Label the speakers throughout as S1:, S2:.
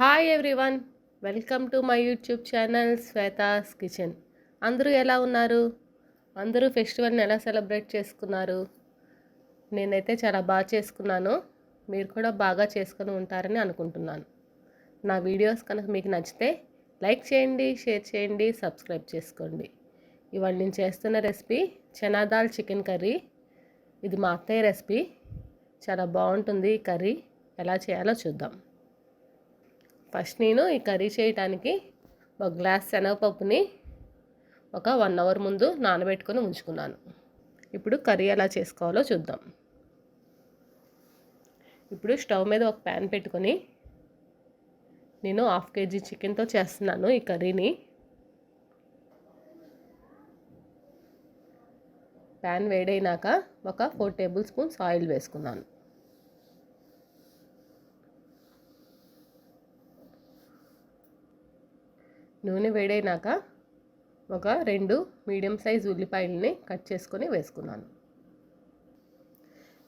S1: Hi everyone welcome to my YouTube channel Shweta's kitchen అందరూ ఎలా ఉన్నారు? అందరూ ఫెస్టివల్ని ఎలా సెలబ్రేట్ చేసుకున్నారు? నేనైతే చాలా బాగా చేసుకున్నాను. మీరు కూడా బాగా చేసుకొని ఉంటారని అనుకుంటున్నాను. నా వీడియోస్ కనుక మీకు నచ్చితే లైక్ చేయండి షేర్ చేయండి సబ్స్క్రైబ్ చేసుకోండి. ఇవాళ నేను చేస్తున్న రెసిపీ చనాదాల్ చికెన్ కర్రీ ఇది మా అత్తయ్య రెసిపీ చాలా బాగుంటుంది ఈ కర్రీ ఎలా చేయాలో చూద్దాం. ఫస్ట్ నేను ఈ కర్రీ చేయడానికి ఒక గ్లాస్ శనగపప్పుని ఒక వన్ అవర్ ముందు నానబెట్టుకొని ఉంచుకున్నాను. ఇప్పుడు కర్రీ ఎలా చేసుకోవాలో చూద్దాం. ఇప్పుడు స్టవ్ మీద ఒక ప్యాన్ పెట్టుకొని నేను హాఫ్ కేజీ చికెన్తో చేస్తున్నాను ఈ కర్రీని. ప్యాన్ వేడైనాక ఒక ఫోర్ టేబుల్ స్పూన్స్ ఆయిల్ వేసుకున్నాను. నూనె వేడైనాక ఒక రెండు మీడియం సైజ్ ఉల్లిపాయలని కట్ చేసుకొని వేసుకున్నాను.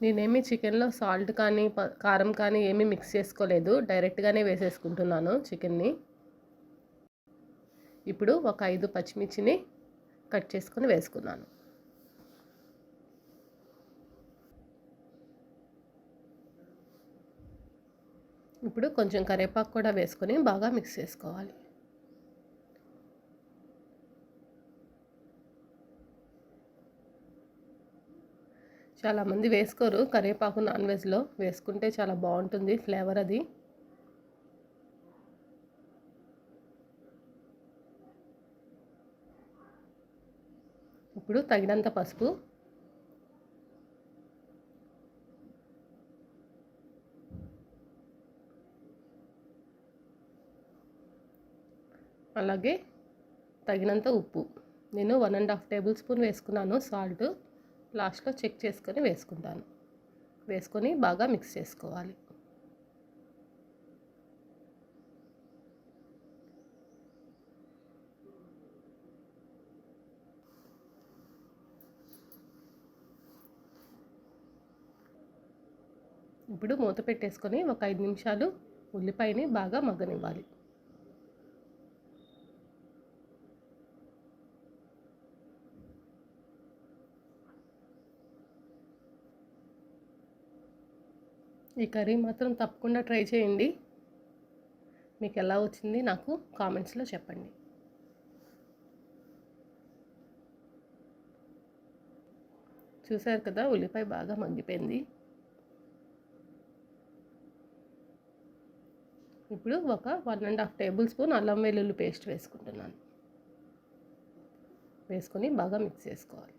S1: నేనేమి చికెన్లో సాల్ట్ కానీ కారం కానీ ఏమీ మిక్స్ చేసుకోలేదు. డైరెక్ట్గానే వేసేసుకుంటున్నాను చికెన్ని. ఇప్పుడు ఒక ఐదు పచ్చిమిర్చిని కట్ చేసుకొని వేసుకున్నాను. ఇప్పుడు కొంచెం కరివేపాకు కూడా వేసుకొని బాగా మిక్స్ చేసుకోవాలి. చాలామంది వేసుకోరు. కరివేపాకు నాన్ వెజ్లో వేసుకుంటే చాలా బాగుంటుంది ఫ్లేవర్ అది. ఇప్పుడు తగినంత పసుపు. అలాగే తగినంత ఉప్పు. నేను one and half tablespoon వేసుకున్నాను సాల్ట్. లాస్ట్లో చెక్ చేసుకొని వేసుకుంటాను. వేసుకొని బాగా మిక్స్ చేసుకోవాలి. ఇప్పుడు మూత పెట్టేసుకొని ఒక ఐదు నిమిషాలు ఉల్లిపాయని బాగా మగ్గనివ్వాలి. ఈ కర్రీ మాత్రం తప్పకుండా ట్రై చేయండి. మీకు ఎలా వచ్చింది నాకు కామెంట్స్లో చెప్పండి. చూసారు కదా ఉల్లిపాయ బాగా మగ్గిపోయింది. ఇప్పుడు ఒక one and half tablespoon అల్లం వెల్లుల్లి పేస్ట్ వేసుకుంటున్నాను. వేసుకొని బాగా మిక్స్ చేసుకోవాలి.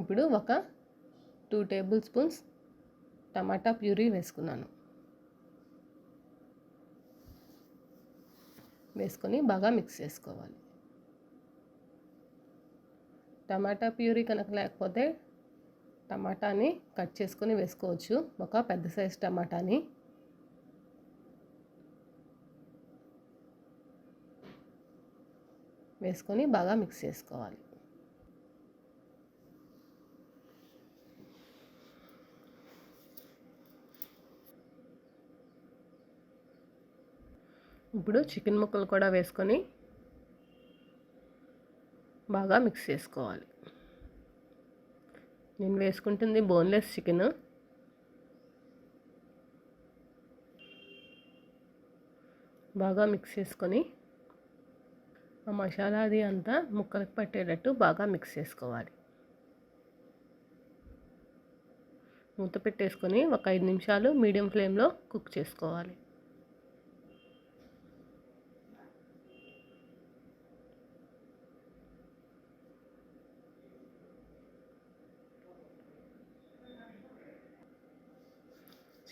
S1: ఇప్పుడు ఒక టూ టేబుల్ స్పూన్స్ టమాటా ప్యూరీ వేసుకున్నాను. వేసుకొని బాగా మిక్స్ చేసుకోవాలి. టమాటా ప్యూరీ కనుక లేకపోతే టమాటాని కట్ చేసుకొని వేసుకోవచ్చు. ఒక పెద్ద సైజ్ టమాటాని. వేసుకొని బాగా మిక్స్ చేసుకోవాలి. ఇప్పుడు చికెన్ ముక్కలు కూడా వేసుకొని బాగా మిక్స్ చేసుకోవాలి. నేను వేసుకుంటుంది బోన్లెస్ చికెన్. బాగా మిక్స్ చేసుకొని ఆ మసాలా అది అంతా ముక్కలకు పట్టేటట్టు బాగా మిక్స్ చేసుకోవాలి. మూత పెట్టేసుకొని ఒక ఐదు నిమిషాలు మీడియం ఫ్లేమ్లో కుక్ చేసుకోవాలి.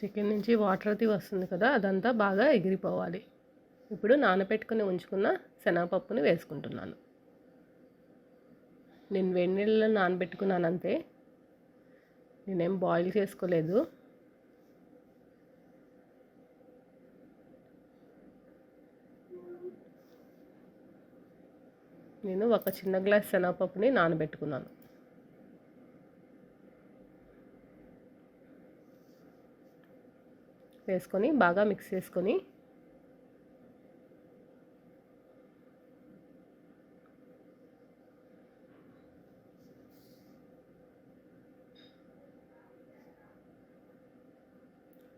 S1: చికెన్ నుంచి వాటర్ అది వస్తుంది కదా అదంతా బాగా ఎగిరిపోవాలి. ఇప్పుడు నానబెట్టుకుని ఉంచుకున్న శనగపప్పుని వేసుకుంటున్నాను. నేను వేడి నీళ్ళలో నానబెట్టుకున్నాను అంతే నేనేం బాయిల్ చేసుకోలేదు. నేను ఒక చిన్న గ్లాస్ శనగపప్పుని నానబెట్టుకున్నాను. వేసుకొని బాగా మిక్స్ చేసుకొని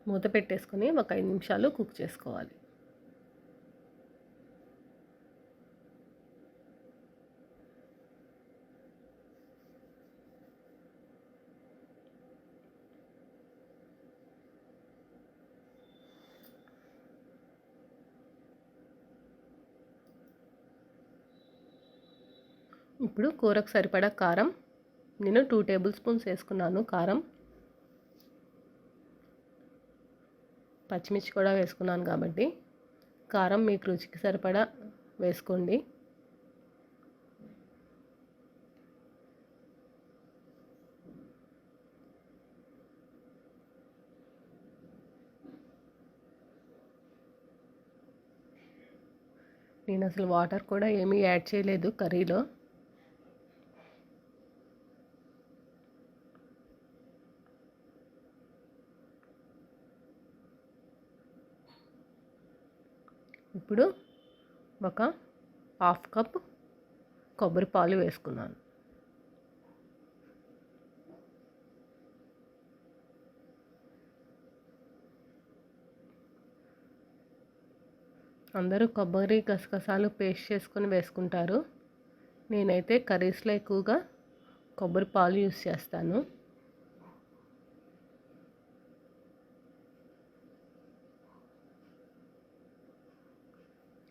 S1: మూత పెట్టేసుకొని ఒక ఐదు నిమిషాలు కుక్ చేసుకోవాలి. ఇప్పుడు కూరకు సరిపడా కారం. నేను టూ టేబుల్ స్పూన్స్ వేసుకున్నాను కారం. పచ్చిమిర్చి కూడా వేసుకున్నాను కాబట్టి కారం మీకు రుచికి సరిపడా వేసుకోండి. నేను అసలు వాటర్ కూడా ఏమీ యాడ్ చేయలేదు కర్రీలో. ఇప్పుడు ఒక హాఫ్ కప్ కొబ్బరి పాలు వేసుకున్నాను. అందరూ కొబ్బరి గసగసాలు పేస్ట్ చేసుకొని వేసుకుంటారు. నేనైతే కర్రీస్లో ఎక్కువగా కొబ్బరి పాలు యూస్ చేస్తాను.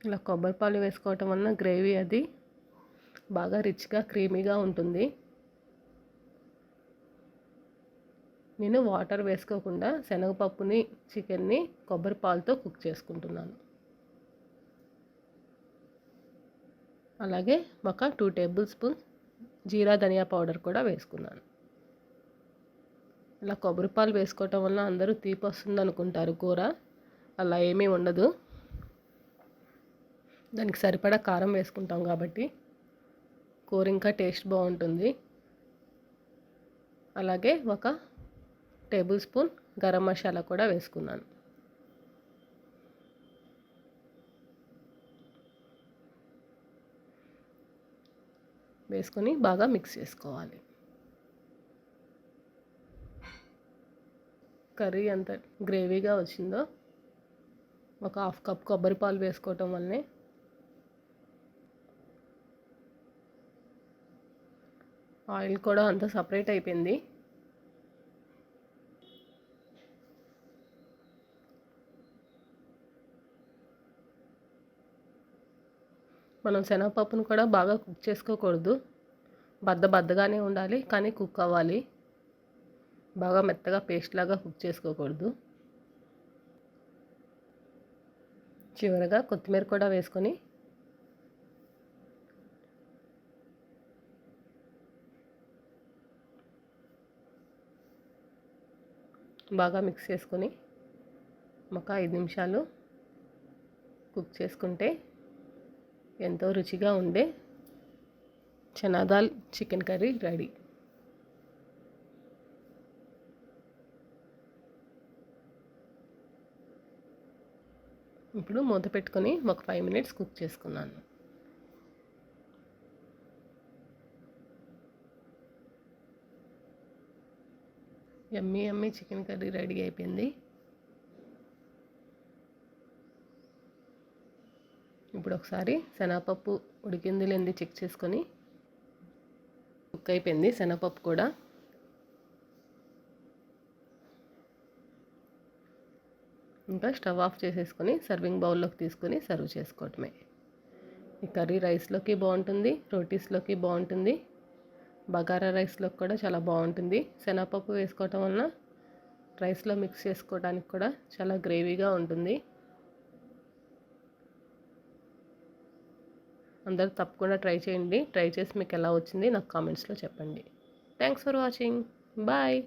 S1: ఇలా కొబ్బరి పాలు వేసుకోవటం వలన గ్రేవీ అది బాగా రిచ్గా క్రీమీగా ఉంటుంది. నేను వాటర్ వేసుకోకుండా శనగపప్పుని చికెన్ని కొబ్బరి పాలతో కుక్ చేసుకుంటున్నాను. అలాగే ఒక టూ టేబుల్ స్పూన్ జీరా ధనియా పౌడర్ కూడా వేసుకున్నాను. ఇలా కొబ్బరి పాలు వేసుకోవటం వల్ల అందరూ తీపి వస్తుంది అనుకుంటారు కూర. అలా ఏమీ ఉండదు. దానికి సరిపడా కారం వేసుకుంటాం కాబట్టి. కూర ఇంకా టేస్ట్ బాగుంటుంది. అలాగే ఒక టేబుల్ స్పూన్ గరం మసాలా కూడా వేసుకున్నాను. వేసుకొని బాగా మిక్స్ చేసుకోవాలి. కర్రీ ఎంత గ్రేవీగా వచ్చిందో ఒక హాఫ్ కప్ కొబ్బరి పాలు వేసుకోవటం వల్లనే ఆయిల్ కూడా అంతా సపరేట్ అయిపోయింది. మనం శనగపప్పును కూడా బాగా కుక్ చేసుకోకూడదు. బద్ద బద్దగానే ఉండాలి కానీ కుక్ అవ్వాలి. బాగా మెత్తగా పేస్ట్ లాగా కుక్ చేసుకోకూడదు. చివరగా కొత్తిమీర కూడా వేసుకొని బాగా మిక్స్ చేసుకొని ఒక ఐదు నిమిషాలు కుక్ చేసుకుంటే ఎంతో రుచిగా ఉండే చనాదాల్ చికెన్ కర్రీ రెడీ. ఇప్పుడు మూత పెట్టుకొని ఒక ఫైవ్ మినిట్స్ కుక్ చేసుకున్నాను. Emmy Emmy chicken curry ready అయిపోయింది. ఇప్పుడు ఒకసారి శనగపప్పు ఉడికింది లేని చెక్ చేసుకొని కుక్ అయిపోయింది శనగపప్పు కూడా. ఇంకా స్టవ్ ఆఫ్ చేసేసుకొని సర్వింగ్ బౌల్లోకి తీసుకొని సర్వ్ చేసుకోవటమే. ఈ కర్రీ రైస్లోకి బాగుంటుంది రోటీస్లోకి బాగుంటుంది. బగారా రైస్లో కూడా చాలా బాగుంటుంది. శనగపప్పు వేసుకోవటం వలన రైస్లో మిక్స్ చేసుకోవడానికి కూడా చాలా గ్రేవీగా ఉంటుంది. అందరూ తప్పకుండా ట్రై చేయండి. ట్రై చేసి మీకు ఎలా వచ్చింది నాకు కామెంట్స్లో చెప్పండి. Thanks for watching. బాయ్.